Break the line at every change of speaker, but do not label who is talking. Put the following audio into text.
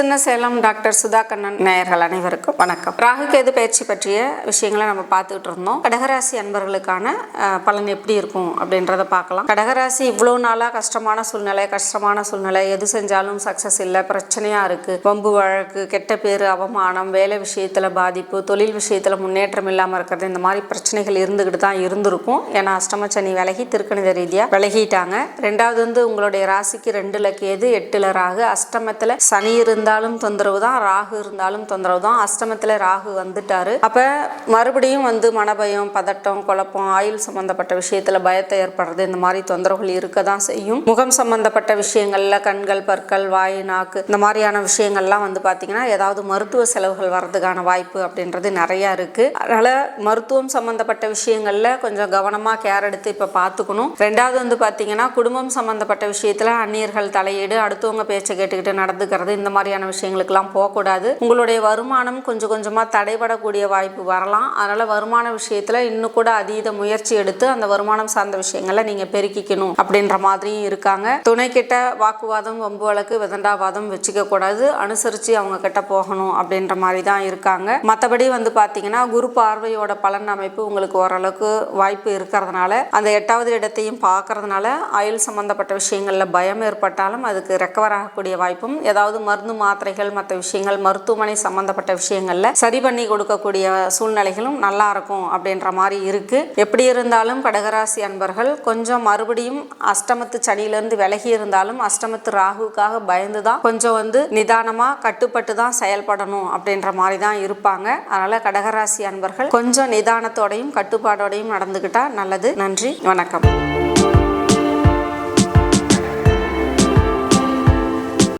சின்ன சேலம் டாக்டர் சுதா கண்ணன் நேயர்கள் அனைவருக்கும் வணக்கம். ராகு கேது பயிற்சி பற்றிய விஷயங்களை நம்ம பார்த்துக்கிட்டு இருந்தோம். கடகராசி அன்பர்களுக்கான பலன் எப்படி இருக்கும் அப்படின்றத பார்க்கலாம். கடகராசி இவ்வளோ நாளாக கஷ்டமான சூழ்நிலை கஷ்டமான சூழ்நிலை. எது செஞ்சாலும் சக்ஸஸ் இல்லை. பிரச்சனையாக இருக்குது வம்பு வழக்கு கெட்ட பேர் அவமானம் வேலை விஷயத்தில் பாதிப்பு தொழில் விஷயத்தில் முன்னேற்றம் இல்லாமல் இருக்கிறது. இந்த மாதிரி பிரச்சனைகள் இருந்துக்கிட்டு தான் இருந்திருக்கும். ஏன்னா அஷ்டமச்சனி விலகி திருக்கணித ரீதியாக விலகிட்டாங்க. ரெண்டாவது வந்து உங்களுடைய ராசிக்கு ரெண்டுல கேது எட்டுல ராகு. அஷ்டமத்துல சனி இருந்தாலும் தொந்தரவு தான் ராகு இருந்தாலும் தொந்தரவு தான். அஷ்டமத்தில் ராகு வந்துட்டாரு. அப்போ மறுபடியும் வந்து மனபயம் பதட்டம் குழப்பம் ஆயுள் சம்பந்தப்பட்ட விஷயத்தில் பயத்தை ஏற்படுறது இந்த மாதிரி தொந்தரவுகள் இருக்க தான் செய்யும். முகம் சம்பந்தப்பட்ட விஷயங்களில் கண்கள் பற்கள் வாய் நாக்கு இந்த மாதிரியான விஷயங்கள்லாம் வந்து பார்த்தீங்கன்னா ஏதாவது மருத்துவ செலவுகள் வர்றதுக்கான வாய்ப்பு அப்படின்றது நிறையா இருக்குது அதனால் மருத்துவம் சம்பந்தப்பட்ட விஷயங்களில் கொஞ்சம் கவனமாக கேர் எடுத்து இப்போ பார்த்துக்கணும் ரெண்டாவது வந்து பார்த்தீங்கன்னா குடும்பம் சம்பந்தப்பட்ட விஷயத்தில் அந்நியர்கள் தலையீடு அடுத்தவங்க பேச்சை கேட்டுக்கிட்டு நடந்துக்கிறது இந்த மாதிரி மாதிரியான விஷயங்களுக்கெல்லாம் போகக்கூடாது. உங்களுடைய வருமானம் கொஞ்சம் கொஞ்சமாக தடைபடக்கூடிய வாய்ப்பு வரலாம். அதனால் வருமான விஷயத்தில் இன்னும் கூட அதீத முயற்சி எடுத்து அந்த வருமானம் சார்ந்த விஷயங்களை நீங்கள் பெருக்கிக்கணும் அப்படின்ற மாதிரியும் இருக்காங்க. துணை கிட்ட வாக்குவாதம் வம்பு வழக்கு விதண்டாவாதம் வச்சுக்க கூடாது. அவங்க கிட்ட போகணும் அப்படின்ற மாதிரி தான் இருக்காங்க. மற்றபடி வந்து பார்த்தீங்கன்னா குரு பார்வையோட பலன் அமைப்பு உங்களுக்கு ஓரளவுக்கு வாய்ப்பு இருக்கிறதுனால அந்த எட்டாவது இடத்தையும் பார்க்கறதுனால ஆயுள் சம்பந்தப்பட்ட விஷயங்களில் பயம் ஏற்பட்டாலும் அதுக்கு ரெக்கவர் ஆகக்கூடிய வாய்ப்பும் ஏதாவது மருந்து மாத்திரைகள் மற்ற விஷயங்கள் மருத்துவமனை சம்பந்தப்பட்ட விஷயங்களில் சரி பண்ணி கொடுக்கக்கூடிய சூழ்நிலைகளும் நல்லா இருக்கும் அப்படின்ற மாதிரி இருக்கு. எப்படி இருந்தாலும் கடகராசி அன்பர்கள் கொஞ்சம் மறுபடியும் அஷ்டமத்து சனியிலிருந்து விலகி இருந்தாலும் அஷ்டமத்து ராகுக்காக பயந்து தான் கொஞ்சம் வந்து நிதானமாக கட்டுப்பட்டு தான் செயல்படணும் அப்படின்ற மாதிரி தான் இருப்பாங்க. அதனால கடகராசி அன்பர்கள் கொஞ்சம் நிதானத்தோடையும் கட்டுப்பாடோடையும் நடந்துக்கிட்டா நல்லது. நன்றி வணக்கம்.